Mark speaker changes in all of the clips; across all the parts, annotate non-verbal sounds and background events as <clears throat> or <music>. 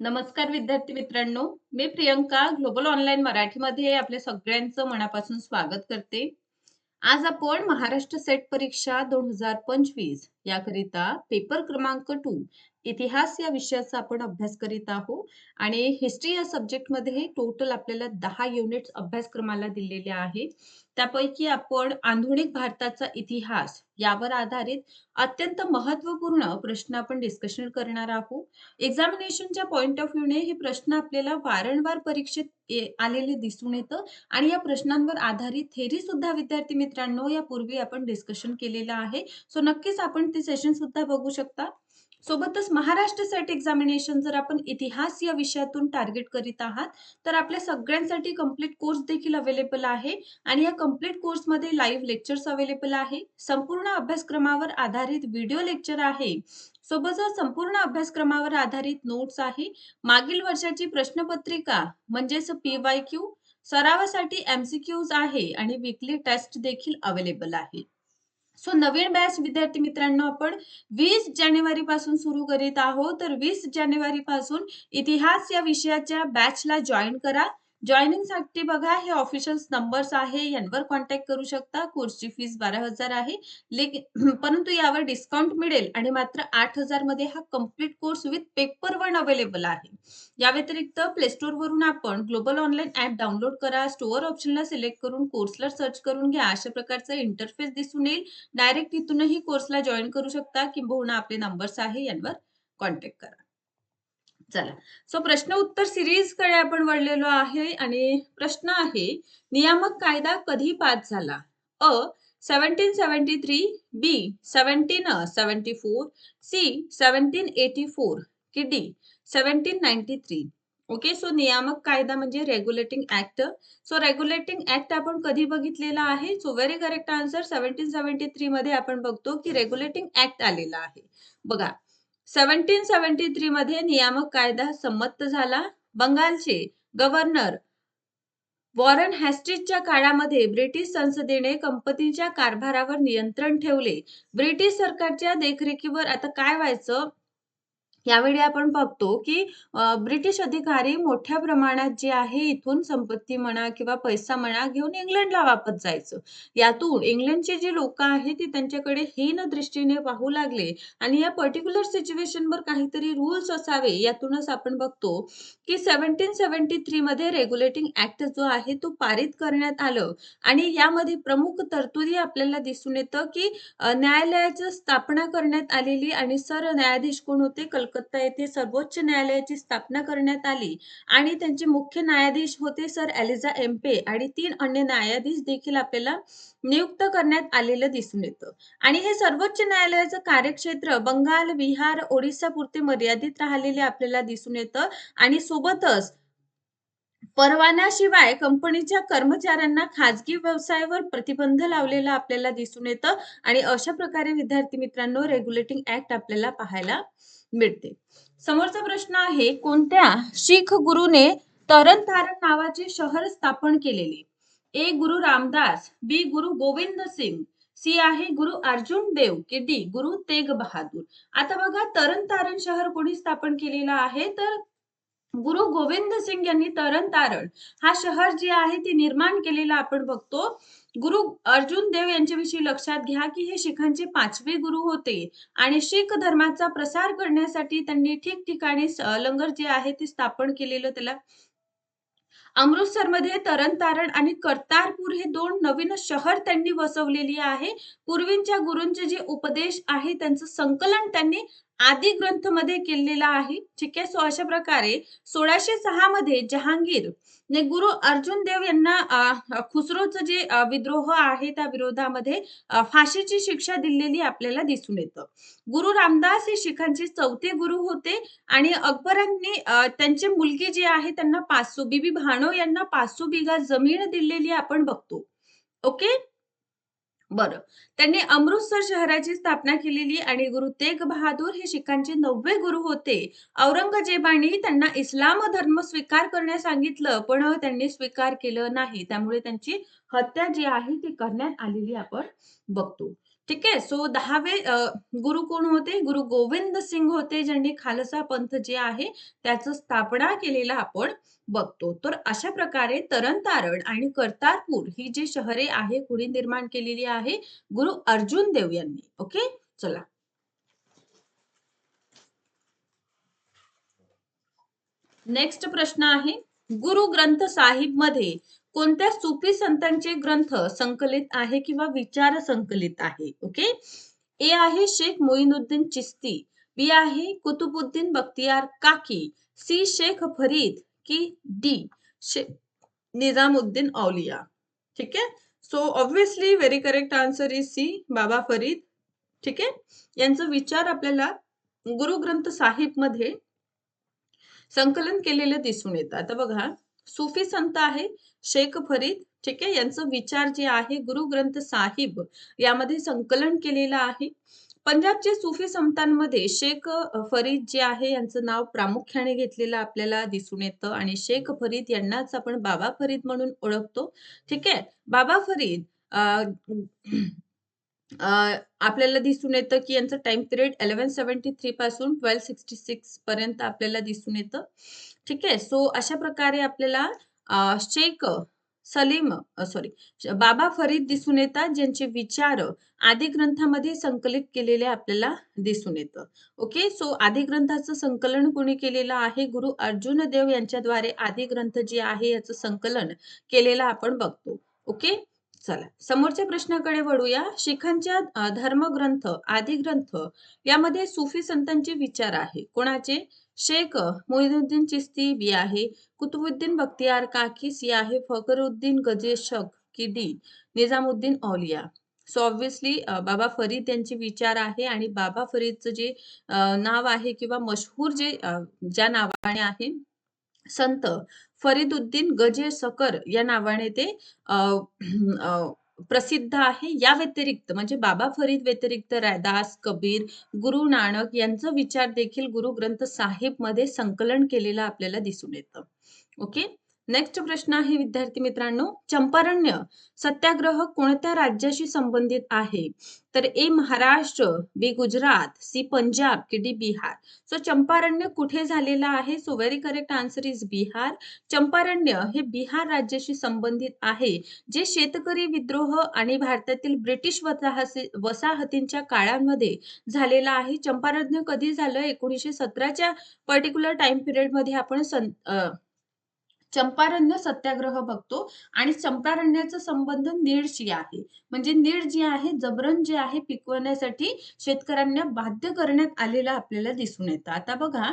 Speaker 1: नमस्कार विद्यार्थी मित्रांनो मी प्रियंका ग्लोबल ऑनलाईन मराठीमध्ये आपल्या सगळ्यांचं मनापासून स्वागत करते. आज आपण महाराष्ट्र सेट परीक्षा दोन हजार पंचवीस याकरिता पेपर क्रमांक टू इतिहास या विषयाचा आपण अभ्यास करीत आहोत. आणि हिस्ट्री या सब्जेक्टमध्ये टोटल आपल्याला दहा युनिट्स अभ्यासक्रमाला दिलेले आहे त्यापैकी आपण आधुनिक भारताचा इतिहास यावर आधारित अत्यंत महत्त्वपूर्ण प्रश्न आपण डिस्कशन करणार आहोत. एक्झामिनेशनच्या पॉइंट ऑफ व्ह्यूने हे प्रश्न आपल्याला वारंवार परीक्षेत आलेले दिसून येतं. आणि या प्रश्नांवर आधारित थेरी सुद्धा विद्यार्थी मित्रांनो यापूर्वी आपण डिस्कशन केलेलं आहे. सो नक्कीच आपण ते सेशन सुद्धा बघू शकता. सोबतच महाराष्ट्र सेट एक्झामिनेशन जर आपण इतिहास या विषयातून टार्गेट करीत आहात तर आपल्या सगळ्यांसाठी कंप्लीट कोर्स देखील अवेलेबल आहे आणि या कंप्लीट कोर्समध्ये लाईव्ह लेक्चर्स अवेलेबल आहे. संपूर्ण अभ्यासक्रमावर आधारित व्हिडिओ लेक्चर आहे. सोबतच संपूर्ण अभ्यासक्रमावर आधारित नोट्स आहे मागील वर्षाची प्रश्नपत्रिका म्हणजेच पी वाय क्यू सरावासाठी एमसीक्यूज आहे आणि वीकली टेस्ट देखील अवेलेबल आहे. सो नवीन बॅच विद्यार्थी मित्रांनो आपण वीस जानेवारी पासून सुरू करीत आहोत. तर वीस जानेवारी पासून इतिहास या विषयाच्या बॅचला जॉईन करा. जॉईनिंगसाठी बघा हे ऑफिशियल नंबर्स आहे. यांवर कॉन्टॅक्ट करू शकता. कोर्सची फीस बारा हजार आहे. लेकिन <clears throat> परंतु यावर डिस्काउंट मिळेल आणि मात्र आठ हजारमध्ये हा complete course with paper one available आहे. या व्यतिरिक्त प्ले स्टोर वरून आपण ग्लोबल ऑनलाईन ऍप डाउनलोड करा. स्टोअर ऑप्शनला सिलेक्ट करून कोर्सला सर्च करून घ्या. अशा प्रकारचा इंटरफेस दिसून येईल. डायरेक्ट इथूनही कोर्सला जॉईन करू शकता. किंबहुना आपले नंबर्स आहे. यांवर कॉन्टॅक्ट करा. चला. सो प्रश्न उत्तर सिरीजकडे आपण वळलेलो आहे आणि प्रश्न आहे नियामक कायदा कधी पास झाला? A seventeen seventy three B seventeen seventy four C seventeen eighty four की D seventeen ninety three okay so नियामक कायदा म्हणजे regulating act so regulating act आपण कधी बघितलेला आहे? So very correct answer seventeen seventy three मध्ये आपण बघतो की रेग्युलेटिंग ऍक्ट आलेला आहे. बघा सेव्हन्टीन सेव्हन्टी थ्री मध्ये नियामक कायदा संमत झाला. बंगालचे गव्हर्नर वॉरन हॅस्टिसच्या काळामध्ये ब्रिटिश संसदेने कंपनीच्या कारभारावर नियंत्रण ठेवले. ब्रिटिश सरकारच्या देखरेखीवर आता काय व्हायचं? यावेळी आपण बघतो की ब्रिटिश अधिकारी मोठ्या प्रमाणात जे आहे इथून संपत्ती म्हणा किंवा पैसा म्हणा घेऊन इंग्लंडला वापस जायचं. यातून इंग्लंडचे जे लोक आहेत ते त्यांच्याकडे हीन दृष्टीने पाहू लागले आणि या पर्टिक्युलर सिच्युएशनवर काहीतरी रूल्स असावे यातूनच आपण बघतो की सेव्हन्टीन सेव्हन्टी थ्री मध्ये रेग्युलेटिंग ऍक्ट जो आहे तो पारित करण्यात आलं. आणि यामध्ये प्रमुख तरतुदी आपल्याला दिसून येतं की न्यायालयाची स्थापना करण्यात आलेली आणि सर न्यायाधीश कोण होते? कलकत्ता येथे सर्वोच्च न्यायालयाची स्थापना करण्यात आली आणि त्यांचे मुख्य न्यायाधीश होते सर एलिझा एम्पे आणि तीन अन्य न्यायाधीश देखील आपल्याला नियुक्त करण्यात आलेलं दिसून येतं. आणि हे सर्वोच्च न्यायालयाचं कार्यक्षेत्र बंगाल बिहार ओडिसा पुरते मर्यादित राहिलेले आपल्याला दिसून येतं आणि सोबतच परवान्याशिवाय कंपनीच्या कर्मचाऱ्यांना खाजगी व्यवसायावर प्रतिबंध लावलेला आपल्याला दिसून येतं आणि अशा प्रकारे विद्यार्थी मित्रांनो रेग्युलेटिंग ऍक्ट आपल्याला पाहायला मिळते. समोरचा प्रश्न आहे कोणत्या शीख गुरुने तरण तारण नावाचे शहर स्थापन केलेले? ए. गुरु रामदास बी. गुरु गोविंद सिंग सी. आहे. गुरु अर्जुन देव की डी. गुरु तेग बहादूर. आता बघा तरण तारण शहर कोणी स्थापन केलेलं आहे? तर गुरु गोविंद सिंग यांनी तरण तारण हा शहर जे आहे ते निर्माण केलेलं आपण बघतो. गुरु अर्जुन देव यांच्याविषयी लक्षात घ्या की हे शिखांचे पाचवे गुरु होते आणि शीख धर्माचा प्रसार करण्यासाठी त्यांनी ठिकठिकाणी लंगर जे आहे ते स्थापन केलेलं त्याला अमृतसरमध्ये तरण तारण आणि करतारपूर हे दोन नवीन शहर त्यांनी वसवलेली आहे. पूर्वींच्या गुरूंचे जे उपदेश आहे त्यांचं संकलन त्यांनी आदी ग्रंथमध्ये केलेलं आहे. ठीक आहे? सो अशा प्रकारे सोळाशे सहा मध्ये जहांगीर ने गुरु अर्जुन देव यांना खुसरोचं जे विद्रोह आहे त्या विरोधामध्ये फाशीची शिक्षा दिलेली आपल्याला दिसून येतं. गुरु रामदास हे शिखांचे चौथे गुरु होते आणि अकबरांनी त्यांचे त्यांची मुलगी जी आहे त्यांना पाचसो बीबी भानो यांना पाचसो बिघा जमीन दिलेली आपण बघतो. ओके? बरं. त्यांनी अमृतसर शहराची स्थापना केलेली आणि गुरु तेग बहादूर हे शिखांचे नववे गुरु होते. औरंगजेबाने त्यांना इस्लाम धर्म स्वीकार करण्यास सांगितलं पण त्यांनी स्वीकार केलं नाही. त्यामुळे त्यांची हत्या जी आहे ती करण्यात आलेली आपण बघतो. ठीक आहे? सो दहावे गुरु कोण होते? गुरु गोविंद सिंग होते ज्यांनी खालसा पंथ जे आहे त्याचं स्थापना केलेला आपण बघतो. तर अशा प्रकारे तरणतारण आणि कर्तारपूर ही जी शहरे आहे कुणी निर्माण केलेली आहे गुरु अर्जुन देव यांनी. ओके? चला. नेक्स्ट प्रश्न आहे. गुरु ग्रंथ साहिबमध्ये कोणत्या सुफी संतांचे ग्रंथ संकलित आहे किंवा विचार संकलित आहे? ओके ए आहे शेख मोईनुद्दीन चिस्ती बी आहे कुतुबुद्दीन बख्तियार काकी. सी शेख फरीद की डी निजामुद्दीन औलिया. ठीक आहे? So obviously very correct answer is C Baba Farid. ठीक आहे? यांचा विचार आपल्याला गुरु ग्रंथ साहिबमध्ये संकलन केलेलं दिसून येतं. आता बघा सुफी संत आहे शेख फरीद ठीक आहे? यांचं विचार जे आहे गुरु ग्रंथ साहिब यामध्ये संकलन केलेलं आहे. पंजाबचे सुफी संतांमध्ये शेख फरीद जे आहे यांचं नाव प्रामुख्याने घेतलेलं आपल्याला दिसून येतं आणि शेख फरीद यांनाच आपण बाबा फरीद म्हणून ओळखतो. ठीक आहे? बाबा फरीद अं आपल्याला दिसून येतं की यांचं time period eleven seventy three पासून ट्वेल्व सिक्स्टी सिक्स पर्यंत आपल्याला दिसून येतं. ठीक आहे? सो अशा प्रकारे आपल्याला शेख सलीम सॉरी बाबा फरीद दिसून येतात ज्यांचे विचार आदी ग्रंथामध्ये संकलित केलेले आपल्याला दिसून येतं. ओके सो आदी ग्रंथाचं संकलन कोणी केलेलं आहे? गुरु अर्जुन देव यांच्याद्वारे आदी ग्रंथ जे आहे याचं संकलन केलेलं आपण बघतो. ओके चला समोरच्या प्रश्नाकडे वळूया. शिखांच्या धर्मग्रंथ आदी ग्रंथ यामध्ये सुफी संतांचे विचार आहे. कोणाचे? शेख मोहिनुद्दीन चिस्ती बी आहे कुतुबुद्दीन बख्तियार काकी सी आहे फखरुद्दीन गजेशक किदी निजामुद्दीन औलिया. सो ऑब्व्हियसली बाबा फरीद यांचे विचार आहे आणि बाबा फरीदचं जे नाव आहे किंवा मशहूर जे ज्या नावाने आहे संत फरीदुद्दीन गजे सकर या नावाने ते प्रसिद्ध आहे. या व्यतिरिक्त म्हणजे बाबा फरीद व्यतिरिक्त रायदास कबीर गुरु नानक यांचं विचार देखील गुरु ग्रंथ साहेबमध्ये संकलन केलेलं आपल्याला दिसून येतं. ओके? नेक्स्ट प्रश्न आहे विद्यार्थी मित्रांनो चंपारण्य सत्याग्रह कोणत्या राज्याशी संबंधित आहे? तर A Maharashtra B Gujarat C Punjab की डी बिहार. सो चंपारण्य कुठे झालेला आहे? So very correct answer is Bihar. Champaran हे बिहार राज्याशी संबंधित आहे जे शेतकरी विद्रोह आणि भारतातील ब्रिटिश वसाहती वसाहतींच्या काळामध्ये झालेला आहे. चंपारण्य कधी झालं? एकोणीसशे सतराच्या पर्टिक्युलर टाइम पिरियडमध्ये आपण सं- चंपारण्य सत्याग्रह बघतो आणि चंपारण्याचा संबंध नीडशी आहे. म्हणजे नीळ जे आहे जबरन जे आहे पिकवण्यासाठी शेतकऱ्यांना बाध्य करण्यात आलेलं आपल्याला दिसून येतं. आता बघा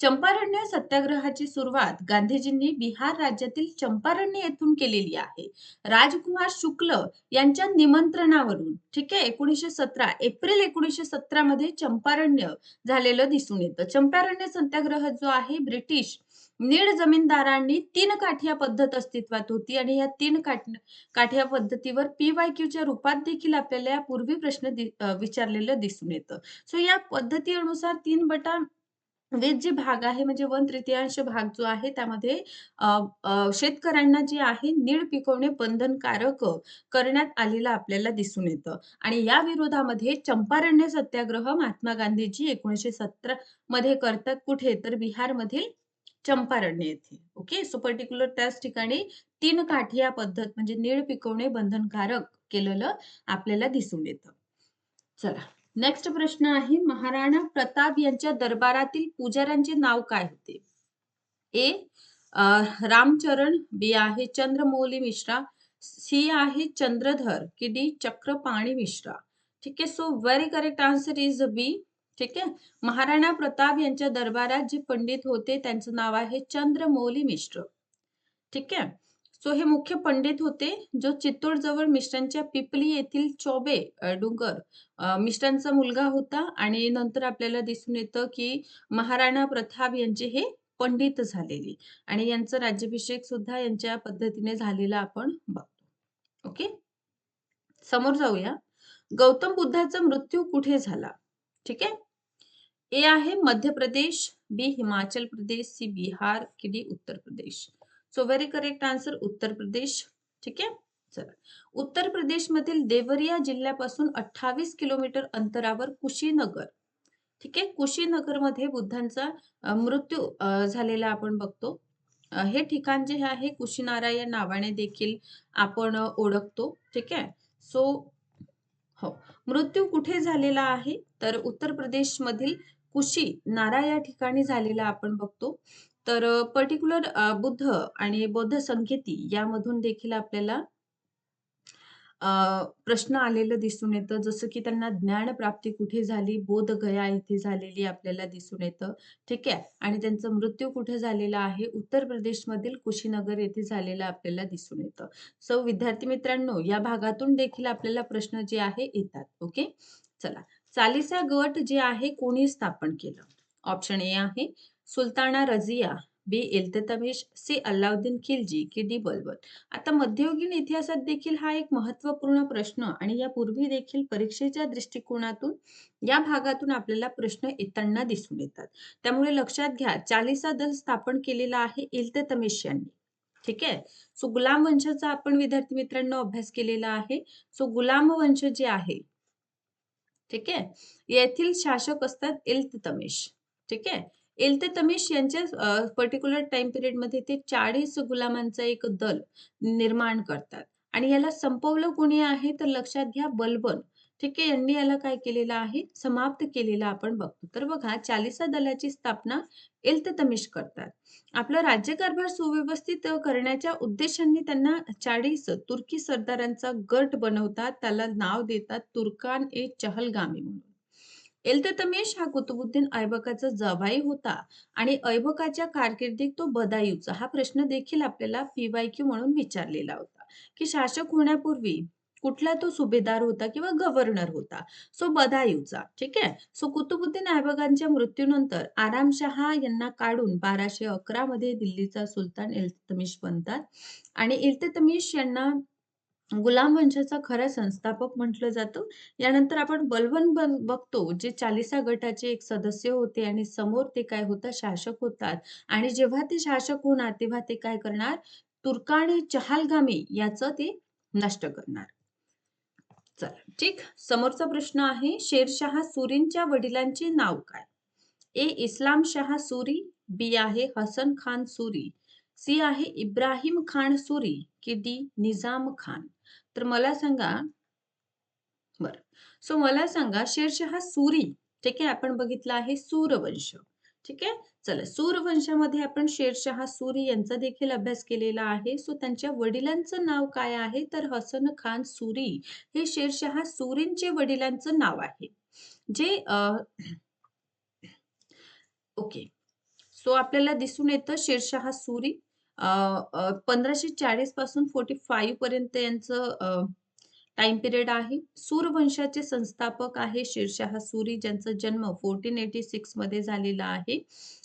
Speaker 1: चंपारण्य सत्याग्रहाची सुरुवात गांधीजींनी बिहार राज्यातील चंपारण्य येथून केलेली आहे. राजकुमार शुक्ल यांच्या निमंत्रणावरून ठीक आहे एकोणीसशे सतरा एप्रिल एकोणीसशे सतरा मध्ये चंपारण्य झालेलं दिसून येतं. चंपारण्य सत्याग्रह जो आहे ब्रिटिश नीड जमीनदारांनी तीन काठिया पद्धत अस्तित्वात होती आणि या तीन काठ काठिया पद्धतीवर पी वाय क्यूच्या रूपात देखील आपल्याला यापूर्वी प्रश्न दि- विचारलेलं दिसून येतं. सो या पद्धतीनुसार तीन बटा वीज जे भाग आहे म्हणजे वन तृतीयांश भाग जो आहे त्यामध्ये शेतकऱ्यांना जे आहे नीड पिकवणे बंधनकारक करण्यात आलेलं आपल्याला दिसून येतं. आणि या विरोधामध्ये चंपारण्य सत्याग्रह महात्मा गांधीजी एकोणीशे सतरा मध्ये करतात. कुठे? तर बिहारमधील चंपारण्य येथे ओके? सो पर्टिक्युलर त्याच ठिकाणी तीन काठी या पद्धत म्हणजे नीळ पिकवणे बंधनकारक केलेलं आपल्याला दिसून येतं. चला नेक्स्ट प्रश्न आहे महाराणा प्रताप यांच्या दरबारातील पुजाऱ्यांचे नाव काय होते? ए रामचरण बी आहे चंद्रमौली मिश्रा सी आहे चंद्रधर की डी चक्रपाणी मिश्रा. ठीक आहे? So very correct answer is B ठीक आहे? महाराणा प्रताप यांच्या दरबारात जे पंडित होते त्यांचं नाव आहे चंद्रमौली मिश्र. ठीक आहे? सो हे मुख्य पंडित होते जो चित्तोड जवळ मिश्रांच्या पिपली येथील चौबे अ, डोंगर मिश्रांचा मुलगा होता आणि नंतर आपल्याला दिसून येतं की महाराणा प्रताप यांचे हे पंडित झालेले आणि यांचं राज्याभिषेक सुद्धा यांच्या पद्धतीने झालेला आपण बघतो. ओके? समोर जाऊया. गौतम बुद्धाचा मृत्यू कुठे झाला? ठीक आहे? ए आहे मध्य प्रदेश बी हिमाचल प्रदेश सी बिहार की D Uttar Pradesh. So very correct answer Uttar Pradesh. ठीक आहे? चला. उत्तर प्रदेशमधील देवरिया जिल्ह्यापासून अठ्ठावीस किलोमीटर अंतरावर कुशीनगर. ठीक आहे? कुशीनगरमध्ये बुद्धांचा मृत्यू झालेला आपण बघतो. हे ठिकाण जे आहे कुशीनारा या नावाने देखील आपण ओळखतो. ठीक आहे? सो हो. मृत्यू कुठे झालेला आहे? तर उत्तर प्रदेशमधील कुशी नारा या ठिकाणी झालेला आपण बघतो तर पर्टिक्युलर बुद्ध आणि बौद्ध संकेती यामधून देखील आपल्याला प्रश्न आलेलं दिसून येतं. जसं की त्यांना ज्ञान प्राप्ती कुठे झाली? बोधगया येथे झालेली आपल्याला दिसून येतं. ठीक आहे. आणि त्यांचा मृत्यू कुठे झालेला आहे? उत्तर प्रदेशमधील कुशीनगर येथे झालेला आपल्याला दिसून येतं. सो विद्यार्थी मित्रांनो, या भागातून देखील आपल्याला प्रश्न जे आहे येतात. ओके. चला. चालिसा गट जे आहे कोणी स्थापन केलं? ऑप्शन ए आहे सुलताना रजिया बी इल्ततमिश, सी अल्लाउद्दीन खिलजी की डी बलबत आता मध्ययुगीन इतिहासात देखील हा एक महत्त्वपूर्ण प्रश्न आणि यापूर्वी देखील परीक्षेच्या दृष्टिकोनातून या भागातून आपल्याला प्रश्न येताना दिसून येतात. त्यामुळे लक्षात घ्या चालिसा दल स्थापन केलेला आहे इल्ततमिश यांनी. ठीक आहे. सो गुलाम वंशाचा आपण विद्यार्थी मित्रांनो अभ्यास केलेला आहे. सो गुलाम वंश जे आहे ठीक आहे. येथील शासक असतात इल्ततमिश. ठीक आहे. इल्ततमिश यांच्या पर्टिक्युलर टाइम पिरियडमध्ये ते 40 गुलामांचा एक दल निर्माण करतात आणि याला संपवलं कोणी आहे तर लक्षात घ्या बलबन. ठीक आहे. यांनी याला काय केलेलं आहे? समाप्त केलेला आपण बघतो. तर बघा चालिसा दलाची स्थापना इल्ततमिश करतात. आपला राज्यकारभार सुव्यवस्थित करण्याच्या उद्देशाने त्यांना 40 तुर्की सरदारांचा गट बनवतात. त्याला नाव देतात तुर्कान ए चहलगामी म्हणून. इल्ततमिश हा कुतुबुद्दीन ऐबकाचा जवाई होता आणि ऐबकाच्या कारकिर्दीत तो बदायूचा हा प्रश्न देखील आपल्याला पीवायक्यू म्हणून विचारलेला होता की शासक होण्यापूर्वी कुठला तो सुभेदार होता किंवा गव्हर्नर होता सो बदायूचा ठीक आहे सो कुतुबुद्दीन ऐबकांच्या मृत्यूनंतर आरामशहा यांना काढून बाराशे अकरा मध्ये दिल्लीचा सुलतान इल्ततमिश बनतात आणि इल्ततमिश यांना गुलाम वंशाचा खरा संस्थापक म्हटलं जातं. यानंतर आपण बलबन बघतो, जे चालिसा गटाचे एक सदस्य होते आणि समोर ते काय होतात शासक होतात आणि जेव्हा ते शासक होणार, तेव्हा ते काय करणार? तुर्काणी चहालगामी याचं ते नष्ट करणार. चला, ठीक. समोरचा प्रश्न आहे, शेरशाह सुरींच्या वडिलांचे नाव काय? ए. इस्लाम शहा सुरी, बी आहे हसन खान सुरी, सी आहे इब्राहिम खान सुरी की डी निजाम खान. तर मला सांगा बर सो मला सांगा शेरशहा सुरी, ठीक आहे. आपण बघितलं आहे सूरवंश. ठीक आहे. चला सूरवंशामध्ये आपण शेरशहा सूरी यांचा देखील अभ्यास केलेला आहे. सो त्यांच्या वडिलांचं नाव काय आहे? तर हसन खान सुरी हे शेरशहा सुरींचे वडिलांचं नाव आहे. जे ओके. सो आपल्याला दिसून येतं शेरशहा सुरी अ, अ, 1540 पासून 45 पर्यंत यांचं टाइम पिरियड आहे. सूरवंशाचे संस्थापक आहे शेरशाह सुरी, ज्यांचा जन्म 1486 मध्ये झालेला आहे.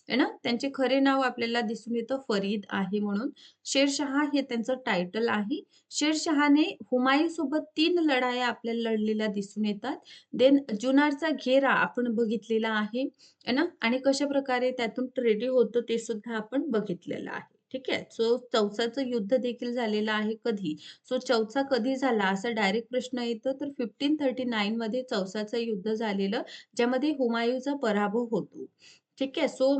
Speaker 1: आहे ना? त्यांचे खरे नाव आपल्याला दिसून येतं फरीद आहे म्हणून. शेरशहा हे त्यांचं टायटल आहे. शेरशहाने हुमायूँसोबत 3 लढाया आपल्याला लढलेल्या दिसून येतात. देन जुनारचा घेरा आपण बघितलेला आहे. ना? आणि कशा प्रकारे त्यातून ट्रेडी होतं ते सुद्धा आपण बघितलेलं आहे. ठीक आहे. सो चौसाचं युद्ध देखील झालेलं आहे. कधी? सो चौसा कधी झाला? असा डायरेक्ट प्रश्न येतो तर 1539 मध्ये चौसाचं युद्ध झालेलं, ज्यामध्ये हुमायूचा पराभव होतो. ठीक आहे. सो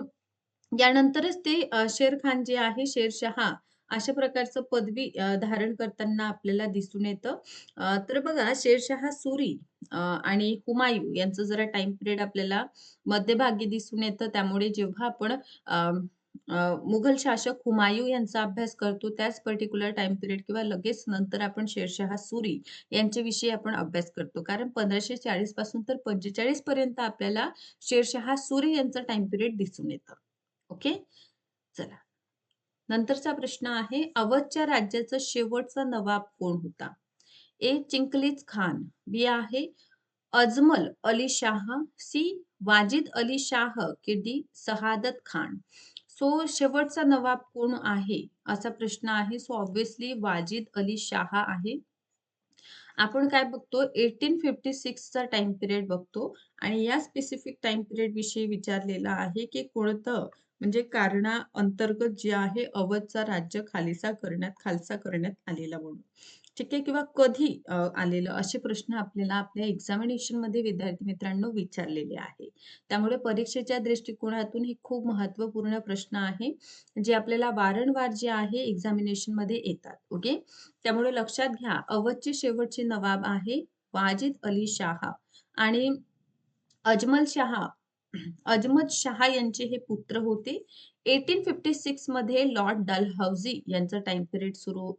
Speaker 1: यानंतरच ते शेर खान जे आहे शेरशहा अशा प्रकारचं पदवी धारण करताना आपल्याला दिसून येतं. तर बघा शेरशहा सुरी आणि हुमायू यांचं जरा टाइम पिरियड आपल्याला मध्यभागी दिसून येतं. त्यामुळे जेव्हा आपण मुघल शासक हुमायू यांचा अभ्यास करतो, त्याच पर्टिक्युलर टाइम पिरियड किंवा लगेच नंतर आपण शेरशहा सुरी यांच्याविषयी आपण अभ्यास करतो. कारण 1540 पासून तर 45 पर्यंत आपल्याला शेरशहा सुरी यांचं टाइम पिरियड दिसून येतं. ओके. चला. नंतरचा प्रश्न आहे, अवधच्या राज्याचा शेवटचा नवाब कोण होता? ए. चिंकलीज खान, बी आहे अजमल अली शाह, सी. वाजिद अली शाह की डी. सहादत खान. सो शेवटचा नवाब कोण आहे? असा प्रश्न आहे. सो ऑब्विसली वाजिद अली शाह आहे. आपण काय बघतो 1856 चा टाइम पिरियड बघतो आणि या स्पेसिफिक टाइम पिरियड विषयी विचारलेला आहे, की कोणतं म्हणजे कारणाअंतर्गत जे आहे अवधचा राज्य खालिसा करण्यात खालसा करण्यात आलेला म्हणून. ठीक आहे किंवा कधी आलेलं असे प्रश्न आपल्याला आपल्या एक्झामिनेशनमध्ये विद्यार्थी मित्रांनो विचारलेले आहे. त्यामुळे परीक्षेच्या दृष्टिकोनातून हे खूप महत्त्वपूर्ण प्रश्न आहे, जे आपल्याला वारंवार जे आहे एक्झामिनेशनमध्ये येतात. ओके. त्यामुळे लक्षात घ्या अवधचे शेवटचे नवाब आहे वाजिद अली शाह आणि अजमल शाह अजमत शहा यांचे हे पुत्र होते. 1856 मध्ये लॉर्ड डलहौसी यांचं टाइम पिरियड सुरू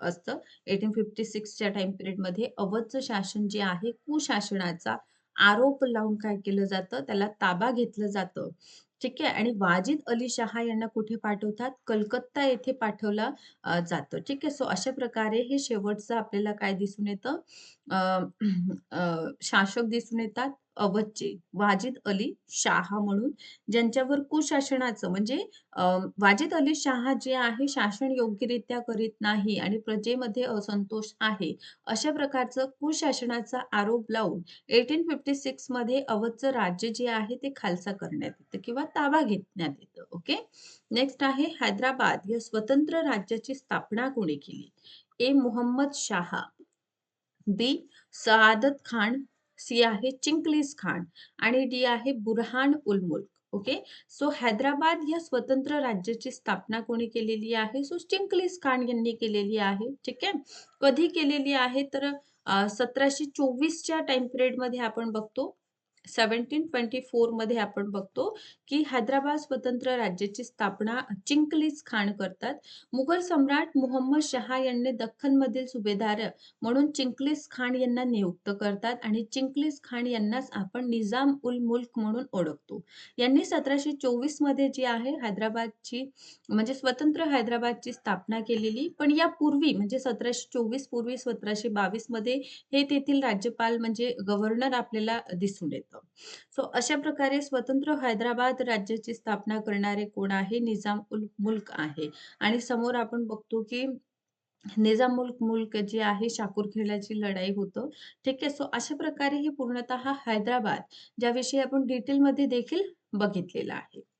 Speaker 1: असतं एटीन फिफ्टी सिक्सच्या टाइम पिरियडमध्ये अवधचं शासन जे आहे कुशासनाचा आरोप लावून काय केलं जातं, त्याला ताबा घेतलं जातं. ठीक आहे. आणि वाजिद अली शहा यांना कुठे पाठवतात? कलकत्ता येथे पाठवलं जातं. ठीक आहे. सो अशा प्रकारे हे शेवटचं आपल्याला काय दिसून येतं? शासक दिसून येतात अवधचे वाजिद अली शाह म्हणून ज्यांच्यावर कुशासनाचं म्हणजे वाजिद अली शाह जे आहे शासन योग्यरित्या करीत नाही आणि प्रजेमध्ये असंतोष आहे. अशा प्रकारचं कुशासनाचा आरोप लावून 1856 मध्ये अवधचं राज्य जे आहे ते खालसा करण्यात येतं किंवा ताबा घेण्यात येतं. ओके. नेक्स्ट आहे हैदराबाद या स्वतंत्र राज्याची स्थापना कोणी केली? A. Mohammad Shah, B. Saadat Khan, C आहे चिंकलीस खान आणि डी आहे बुरहान उल मुल्क. ओके. सो हैदराबाद या स्वतंत्र राज्याची स्थापना कोणी केलेली आहे? सो चिंकलीस खान यांनी केलेली आहे. ठीक आहे. कधी केलेली आहे? तर सतराशे चोवीसच्या टाइम पिरियडमध्ये आपण बघतो. 1724 मध्ये आपण बघतो, की हैदराबाद स्वतंत्र राज्याची स्थापना चिंकलीज खान करतात. मुघल सम्राट मोहम्मद शहा यांनी दख्खनमधील सुभेदार म्हणून चिंकलीज खान यांना नियुक्त करतात आणि चिंकलीज खान यांनाच आपण निजाम उल मुल्क म्हणून ओळखतो. यांनी 1724 मध्ये जी आहे हैदराबादची म्हणजे स्वतंत्र हैदराबादची स्थापना केलेली. पण यापूर्वी म्हणजे 1724 पूर्वी 1722 मध्ये हे तेथील राज्यपाल म्हणजे गव्हर्नर आपल्याला दिसून येतं. सो अशा प्रकारे स्वतंत्र हैदराबाद राज्याची स्थापना करणारे कोण आहे? निजाम उल मुल्क आहे. आणि समोर आपण बघतो, की निजाम मुल्क मुल्क जे आहे शाकूरखेड्याची लढाई होतं. ठीक आहे. सो अशा प्रकारे ही पूर्णतः हैदराबाद ज्याविषयी आपण डिटेलमध्ये देखील बघितलेलं आहे.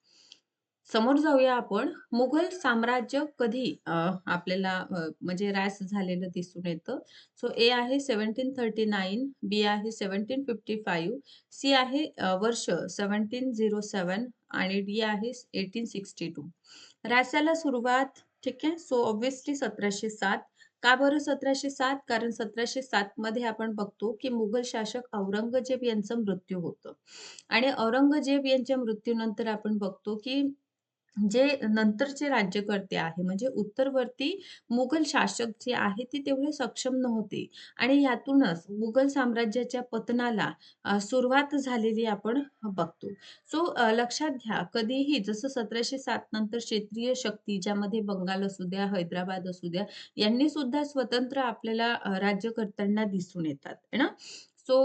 Speaker 1: समोर जाऊया आपण. मुघल साम्राज्य कधी अ, आपल्याला अ, म्हणजे रॅस झालेलं दिसून येतं. सो ए आहे 1739, बी आहे 1755, सी आहे अ, वर्ष 1707 आणि डी आहे एटीन सिक्स्टी टू रॅसाला सुरुवात ठीक आहे. So obviously 1707. का बरं 1707? कारण 1707 मध्ये आपण बघतो, की मुघल शासक औरंगजेब यांचा मृत्यू होतो. आणि औरंगजेब यांच्या मृत्यूनंतर आपण बघतो, की जे नंतरचे राज्यकर्ते आहे म्हणजे उत्तरवर्ती मुघल शासक जे आहे ते तेवढे सक्षम नव्हते आणि यातूनच मुघल साम्राज्याच्या पतनाला अ, सुरुवात झालेली आपण बघतो. सो अ, लक्षात घ्या कधीही जसं 1707 नंतर क्षेत्रीय शक्ती ज्यामध्ये बंगाल असू द्या, हैदराबाद असू द्या, यांनी सुद्धा स्वतंत्र आपल्याला अ, दिसून येतात, ना? सो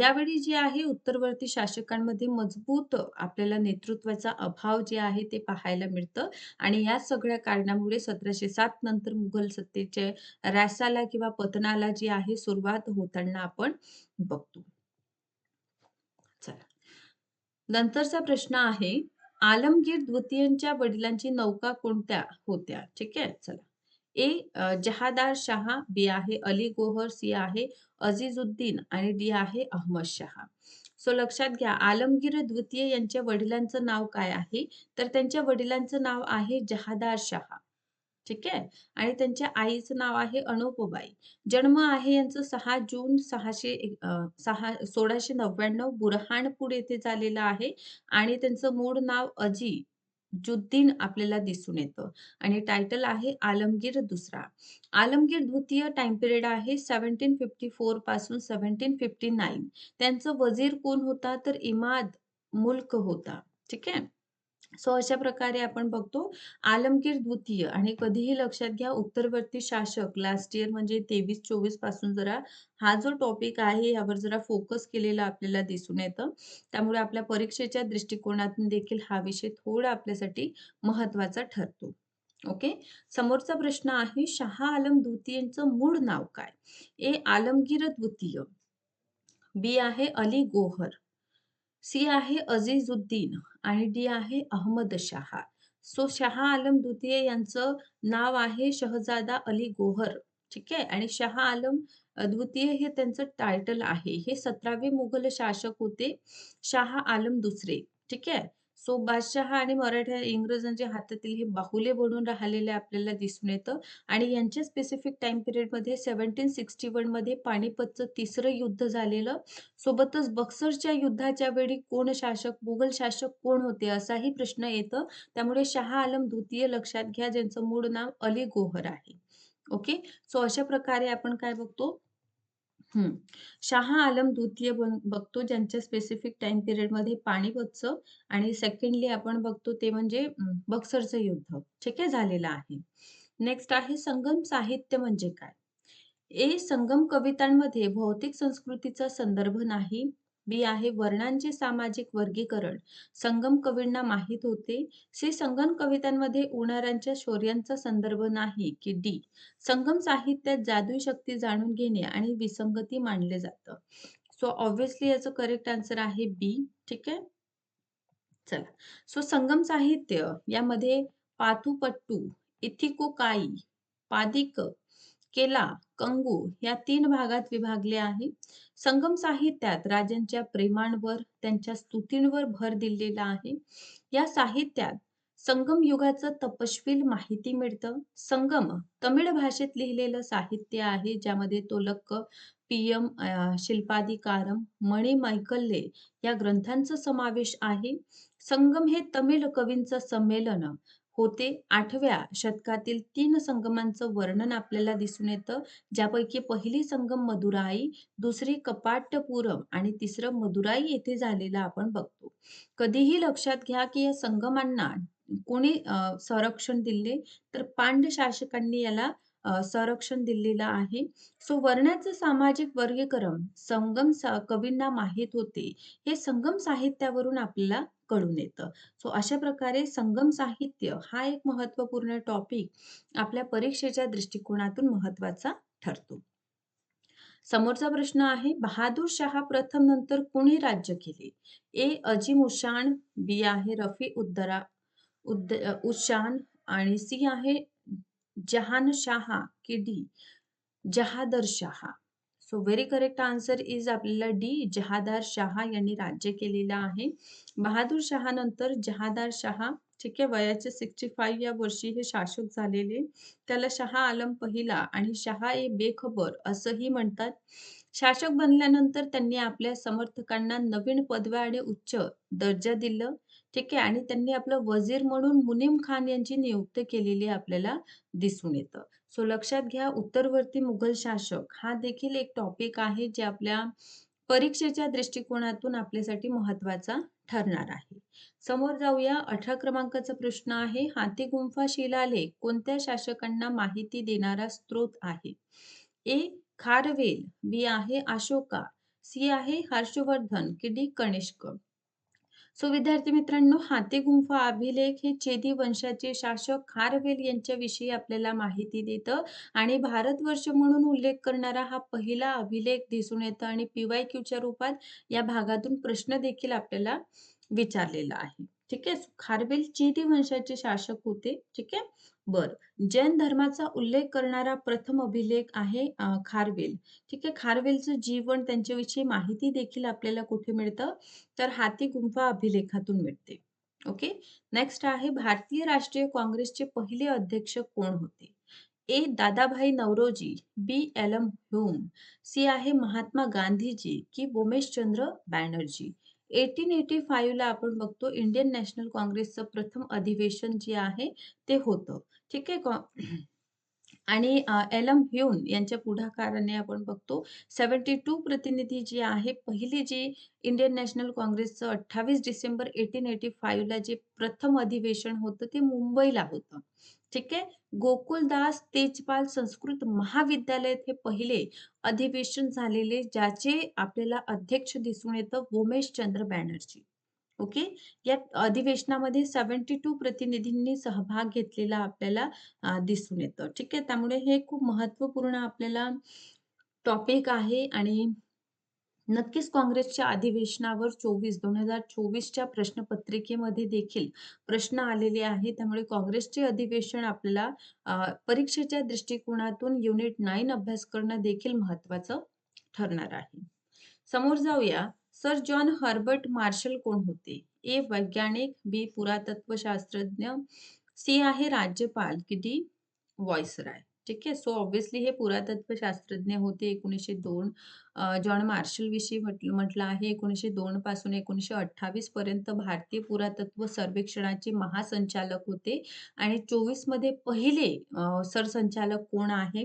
Speaker 1: यावेळी जे आहे उत्तरवर्ती शासकांमध्ये मजबूत आपल्याला नेतृत्वाचा अभाव जे आहे ते पाहायला मिळतं आणि या सगळ्या कारणामुळे 1707 नंतर मुघल सत्तेचे रासाला किंवा पतनाला जी आहे सुरुवात होताना आपण बघतो. चला. नंतरचा प्रश्न आहे, आलमगीर द्वितीयांच्या वडिलांची नौका कोणत्या होत्या? ठीक आहे. चला. ए जहादार शहा बी आहे अली गोहर, सी आहे अझीझुद्दीन आणि डी आहे अहमद शहा सो लक्षात घ्या आलमगीर द्वितीय यांच्या वडिलांचं नाव काय आहे? तर त्यांच्या वडिलांचं नाव आहे जहादार शहा ठीक आहे. आणि त्यांच्या आईचं नाव आहे अनुपबाई. जन्म आहे यांचं सहा जून सहाशे सहा सोळाशे नव्याण्णव बुरहाणपूर येथे झालेला आहे आणि त्यांचं मूळ नाव अजी जुद्दीन आपल्याला दिसून येतं आणि टायटल आहे आलमगीर दुसरा. आलमगीर द्वितीय टाइम पिरियड आहे 1754 पासून 1759. त्यांचं वजीर कोण होता? तर इमाद मुल्क होता. ठीक आहे. सो अशा प्रकारे आपण बघतो आलमगीर द्वितीय आणि कधीही लक्षात घ्या उत्तरवर्ती शासक लास्ट इयर म्हणजे 23-24 पासून जरा हा जो टॉपिक आहे यावर जरा फोकस केलेला आपल्याला दिसून येतं. त्यामुळे आपल्या परीक्षेच्या दृष्टिकोनातून देखील हा विषय थोडा आपल्यासाठी महत्त्वाचा ठरतो. ओके. समोरचा प्रश्न आहे शहा आलम द्वितीयचं मूळ नाव काय? ए. आलमगीर द्वितीय, बी आहे अली गोहर, सी आहे अझीझुद्दीन आणि डी आहे अहमद शहा. सो शहा आलम द्वितीय यांचं नाव आहे शहजादा अली गोहर. ठीक आहे? आणि शहा आलम द्वितीय हे त्यांचं टायटल आहे. हे सतरावे मुघल शासक होते शहा आलम दुसरे. ठीक आहे? सो बादशहा आणि मराठा इंग्रजांच्या हातातील हे बाहुले बनून राहिलेले आपल्याला दिसून येतं. आणि यांच्या स्पेसिफिक टाइम पिरियडमध्ये सेव्हन्टीन सिक्स्टी वनमध्ये पानिपतचं तिसरं युद्ध झालेलं. सोबतच बक्सरच्या युद्धाच्या वेळी कोण शासक मुघल शासक कोण होते असाही प्रश्न येतं. त्यामुळे शहा आलम द्वितीय लक्षात घ्या ज्यांचं मूळ नाव अली गोहर आहे. ओके सो अशा प्रकारे आपण काय बघतो? हम्म. शहा आलम द्वितीय बघतो ज्यांच्या स्पेसिफिक टाइम पिरियडमध्ये पाणीपतचं आणि सेकंडली आपण बघतो ते म्हणजे बक्सरचं युद्ध. ठीक आहे? झालेलं आहे. नेक्स्ट आहे संगम साहित्य म्हणजे काय? ए संगम कवितांमध्ये भौतिक संस्कृतीचा संदर्भ नाही. बी आहे वर्णांचे सामाजिक वर्गीकरण. संगम कवींना माहीत होते. सी संगम कवितांमध्ये उणाऱ्यांच्या शौर्यांचा संदर्भ नाही की डी. संगम साहित्यात जादू शक्ती जाणून घेणे आणि विसंगती मानले जातं. सो ऑब्विसली याचं करेक्ट आन्सर आहे बी. ठीक आहे? चला. सो संगम साहित्य यामध्ये पाथुपट्टू इथिको काई पादिक केला कंगू या तीन भागात विभागले आहे. संगम साहित्यात राजांच्या प्रेमांवर त्यांच्या स्तुतींवर भर दिलेला आहे. या साहित्यात संगम युगाचं तपशील माहिती मिळतं. संगम तमिळ भाषेत लिहिलेलं साहित्य आहे ज्यामध्ये तोलक्क पीएम शिल्पाधिकारम मणी मैकल्ले या ग्रंथांचा समावेश आहे. संगम हे तमिळ कवींचं संमेलन होते. आठव्या शतकातील तीन संगमांचं वर्णन आपल्याला दिसून येतं. ज्यापैकी पहिली संगम मदुराई दुसरी कपाटपुरम आणि तिसरं मदुराई येथे झालेलं आपण बघतो. कधीही लक्षात घ्या की या संगमांना कोणी संरक्षण दिले तर पांड शासकांनी याला संरक्षण दिलेलं आहे. सो वर्णाचं सामाजिक वर्गीकरण संगम कवींना माहीत होते. हे संगम साहित्यावरून आपल्याला कळून येतं. सो अशा प्रकारे संगम साहित्य हा एक महत्त्वपूर्ण टॉपिक आपल्या परीक्षेच्या दृष्टिकोनातून महत्त्वाचा ठरतो. समोरचा प्रश्न आहे बहादूर शहा प्रथम नंतर कुणी राज्य केले? ए. अजिम उशान बी. आहे रफी उद्दरा उद्द उशान आणि सी आहे जहान शहा की D Jahandar Shah so very correct answer is आपल्याला डी जहादार शहा यांनी राज्य केलेलं आहे. बहादूर शहा नंतर जहादार शहा ठीक आहे वयाचे सिक्स्टी फाईव्ह या वर्षी हे शासक झालेले. त्याला शहा आलम पहिला आणि शहा ए बेखबर असंही म्हणतात. शासक बनल्यानंतर त्यांनी आपल्या समर्थकांना नवीन पदव्या आणि उच्च दर्जा दिलं. ठीक आहे? आणि त्यांनी आपलं वजीर म्हणून मुनीम खान यांची नियुक्ती केलेली आपल्याला दिसून येतं. सो लक्षात घ्या उत्तरवर्ती मुघल शासक हा देखील एक टॉपिक आहे जे आपल्या परीक्षेच्या दृष्टिकोनातून आपल्यासाठी महत्त्वाचा ठरणार आहे. समोर जाऊया अठरा क्रमांकाचा प्रश्न आहे. हाती गुंफा शिलालेख कोणत्या शासकांना माहिती देणारा स्त्रोत आहे? ए. खारवेल बी. आहे अशोका सी. आहे हर्षवर्धन की डी. कनिष्क? सो विद्यार्थी मित्रांनो हाती गुंफा अभिलेख हे चेदी वंशाचे शासक खारवेल यांच्याविषयी आपल्याला माहिती देतं आणि भारतवर्ष म्हणून उल्लेख करणारा हा पहिला अभिलेख दिसून येतो आणि पीवाय क्यूच्या रूपात या भागातून प्रश्न देखील आपल्याला विचारलेला आहे. ठीक आहे? खारवेल चेदी वंशाचे शासक होते ठीक आहे? बर. जैन धर्माचा उल्लेख करणारा प्रथम अभिलेख आहे खारवेल. ठीक आहे? खारवेलचं जीवन त्यांच्याविषयी माहिती देखील आपल्याला कुठे मिळतं? तर हाती गुंफा अभिलेखातून मिळते. ओके? नेक्स्ट आहे भारतीय राष्ट्रीय काँग्रेसचे पहिले अध्यक्ष कोण होते? A Dadabhai Naoroji B Allan Hume C आहे महात्मा गांधीजी की चंद्र बॅनर्जी. एटीन एटी फाईव्हला आपण बघतो इंडियन नॅशनल काँग्रेसचं प्रथम अधिवेशन जे आहे ते होतं. ठीक आहे आणि एलम ह्यून यांच्या पुढाकाराने आपण बघतो सेव्हन्टी टू प्रतिनिधी जी आहे पहिली जी इंडियन नॅशनल काँग्रेसचं अठ्ठावीस डिसेंबर एटीन एटी फाईव्हला जे प्रथम अधिवेशन होतं ते मुंबईला होतं. ठीक आहे? गोकुलदास तेजपाल संस्कृत महाविद्यालयात हे पहिले अधिवेशन झालेले ज्याचे आपल्याला अध्यक्ष दिसून येतं उमेश चंद्र बॅनर्जी. ओके? या अधिवेशनामध्ये सेव्हन्टी टू प्रतिनिधींनी सहभाग घेतलेला आपल्याला दिसून येतं. ठीक आहे? त्यामुळे हे खूप महत्त्वपूर्ण आपल्याला टॉपिक आहे आणि नक्कीच काँग्रेसच्या अधिवेशनावर चोवीस दोन हजार चोवीसच्या प्रश्नपत्रिकेमध्ये देखील प्रश्न आलेले आहे त्यामुळे काँग्रेसचे अधिवेशन आपल्याला परीक्षेच्या दृष्टिकोनातून युनिट नाईन अभ्यास करणं देखील महत्वाचं ठरणार आहे. समोर जाऊया. सर जॉन हर्बर्ट मार्शल कोण होते? ए वैज्ञानिक बी पुरातत्वशास्त्रज्ञ सी आहे राज्यपाल की डी व्हॉइसराय. ठीक आहे सो ऑब्व्हियसली हे पुरातत्व शास्त्रज्ञ होते एकोणीसशे दोन. जॉन मार्शल विषयी म्हटलं म्हटलं आहे एकोणीसशे दोन पासून एकोणीसशे अठ्ठावीस पर्यंत भारतीय पुरातत्व सर्वेक्षणाचे महासंचालक होते आणि चोवीसमध्ये पहिले अ, सरसंचालक कोण आहे?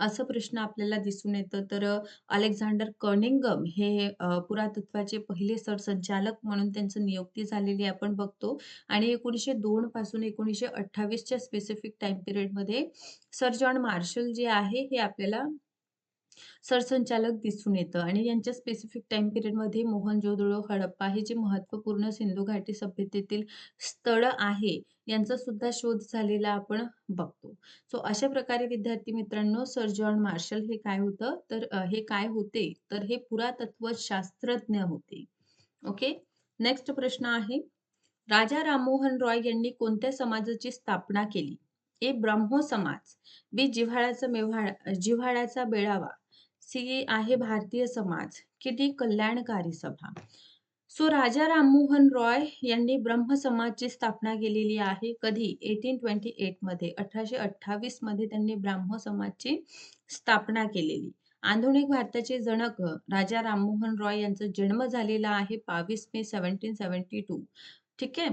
Speaker 1: असं प्रश्न आपल्याला दिसून येतं. तर अ, अलेक्झांडर कर्निंगम हे अ, पुरातत्वाचे पहिले सरसंचालक म्हणून त्यांची नियुक्ती झालेली आपण बघतो. आणि एकोणीसशे दोन पासून एकोणीसशे अठ्ठावीसच्या स्पेसिफिक टाइम पिरियडमध्ये सर जॉन मार्शल जे आहे हे आपल्याला सरसंचालक दिसून येतं आणि यांच्या स्पेसिफिक टाइम पिरियडमध्ये मोहनजोदडो, हडप्पा हे जे महत्त्वपूर्ण सिंधू घाटी सभ्यतेतील स्थळं आहे, यांचा सुद्धा शोध झालेला आपण बघतो. सो अशा प्रकारे विद्यार्थी मित्रांनो, सर जॉन मार्शल हे काय होतं, तर अ, हे काय होते, तर हे पुरातत्व शास्त्रज्ञ होते. ओके. नेक्स्ट प्रश्न आहे, राजा राममोहन रॉय यांनी कोणत्या समाजाची स्थापना केली? ए. ब्रह्मो समाज, बी. जिव्हाळ्याचा मेव्हाळा जिव्हाळ्याचा बेळावा सी आहे भारतीय समाज, की कल्याणकारी सभा. सो राजा राममोहन रॉय यांनी ब्रह्म समाजची स्थापना केलेली आहे. कधी? 1828 मध्ये 1828 मध्ये त्यांनी ब्राह्म समाजची स्थापना केलेली. आधुनिक भारताचे जनक राजा राममोहन रॉय यांचा जन्म झालेला आहे 22 मे 1772 ठीक आहे.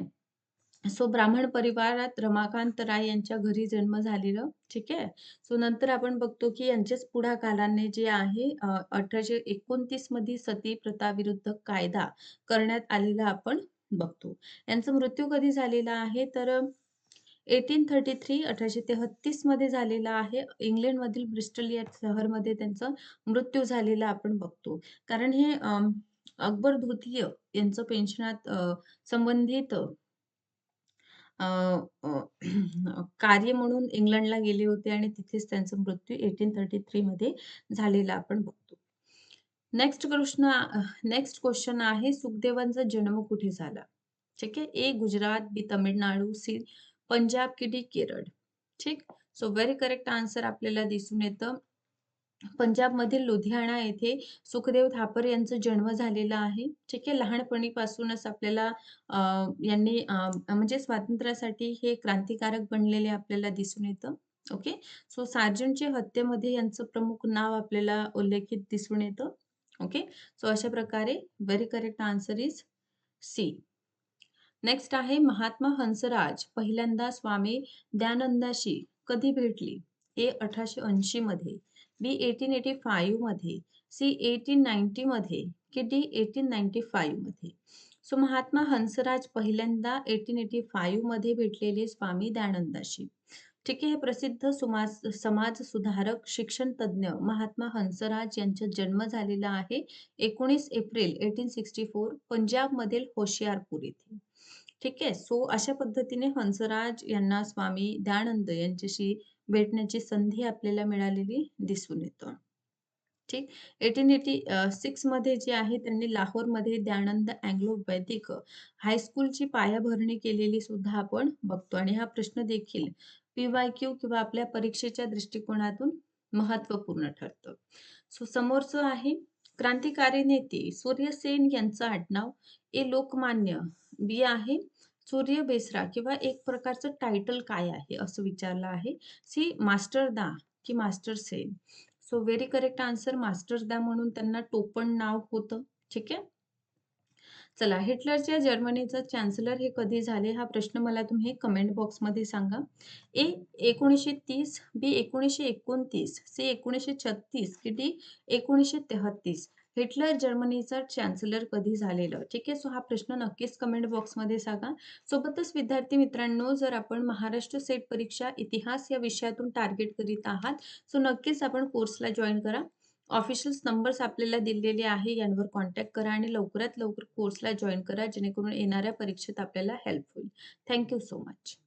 Speaker 1: सो ब्राह्मण परिवारात रमाकांत राय यांच्या घरी जन्म झालेलं ठीक आहे. सो नंतर आपण बघतो की यांच्याच पुढाकाराने जे आहे अठराशे एकोणतीसमध्ये सती प्रथा विरुद्ध कायदा करण्यात आलेला आपण बघतो. यांचा मृत्यू कधी झालेला आहे तर एटीन थर्टी थ्री अठराशे तेहत्तीसमध्ये झालेला आहे. इंग्लंडमधील ब्रिस्टल या शहरमध्ये त्यांचा मृत्यू झालेला आपण बघतो. कारण हे अकबर द्वितीय यांचं पेन्शनात संबंधित अ, अ, <clears throat> कार्य म्हणून इंग्लंडला गेले होते आणि तिथेच त्यांचा मृत्यू 1833 मध्ये झालेला आपण बघतो. नेक्स्ट प्रश्न नेक्स्ट क्वेश्चन आहे सुखदेवांचा जन्म कुठे झाला? ठीक आहे. A. Gujarat, B. Tamil Nadu, C. Punjab, की डी केरळ. ठीक. सो व्हेरी करेक्ट आन्सर आपल्याला दिसून येतं. पंजाबमधील लुधियाना येथे सुखदेव थापर यांचा जन्म झालेला आहे. ठीक आहे. लहानपणीपासूनच आपल्याला यांनी म्हणजे स्वातंत्र्यासाठी हे क्रांतिकारक बनलेले आपल्याला दिसून येतं. ओके. सो सार्जंटच्या हत्येमध्ये यांचं प्रमुख नाव आपल्याला उल्लेखित दिसून येतं. ओके. सो अशा प्रकारे very correct answer is C. Next आहे महात्मा हंसराज पहिल्यांदा स्वामी दयानंदाशी कधी भेटली? ए. 1880 मध्ये, बी. 1885 मध्ये, सी. एटीन नाईन्टीमध्ये की डी. 1895 मध्ये. सो महात्मा हंसराज पहिल्यांदा 1885 मध्ये भेटलेले स्वामी दयानंदाशी. ठीक आहे. हे प्रसिद्ध समाज समाज सुधारक, शिक्षण तज्ञ महात्मा हंसराज यांचा जन्म झालेला आहे 19 एप्रिल 1864 पंजाबमधील होशियारपूर येथे. ठीक आहे. सो अशा पद्धतीने हंसराज यांना स्वामी दयानंद यांच्याशी भेटण्याची संधी आपल्याला मिळालेली दिसून येतो ठीक. 1886 मध्ये जे आहे त्यांनी लाहोरमध्ये दयानंद अँग्लो वैदिक हायस्कूलची पायाभरणी केलेली सुद्धा आपण बघतो आणि हा प्रश्न देखील पी-वाय-क्यू किंवा आपल्या परीक्षेच्या दृष्टिकोनातून महत्त्वपूर्ण ठरतं. सो समोरचं आहे क्रांतिकारी नेते सूर्यसेन यांचं आडनाव ए. लोकमान्य, बी आहे सूर्य बेसरा किंवा एक प्रकारचं टायटल काय आहे असं विचारलं आहे. सी. मास्टरदा की master Sen. So very correct answer Masterda म्हणून त्यांना टोपण नाव होतं. ठीक आहे. चला हिटलरच्या जर्मनीचा चान्सलर हे कधी झाले? हा प्रश्न मला तुम्ही कमेंट बॉक्समध्ये सांगा. ए. 1930, बी. 1929, सी. 1936, की डी. 1933. हिटलर जर्मनीचा चॅन्सलर कधी झालेलं? ठीक आहे. सो हा प्रश्न नक्कीच कमेंट बॉक्समध्ये सांगा. सोबतच विद्यार्थी मित्रांनो, जर आपण महाराष्ट्र सेट परीक्षा इतिहास या विषयातून टार्गेट करीत आहात, सो नक्कीच आपण कोर्सला जॉईन करा. ऑफिशियल्स नंबर्स आपल्याला दिलेले आहे. यांवर कॉन्टॅक्ट करा आणि लवकरात लवकर कोर्सला जॉईन करा जेणेकरून येणाऱ्या परीक्षेत आपल्याला हेल्प होईल. Thank you so much.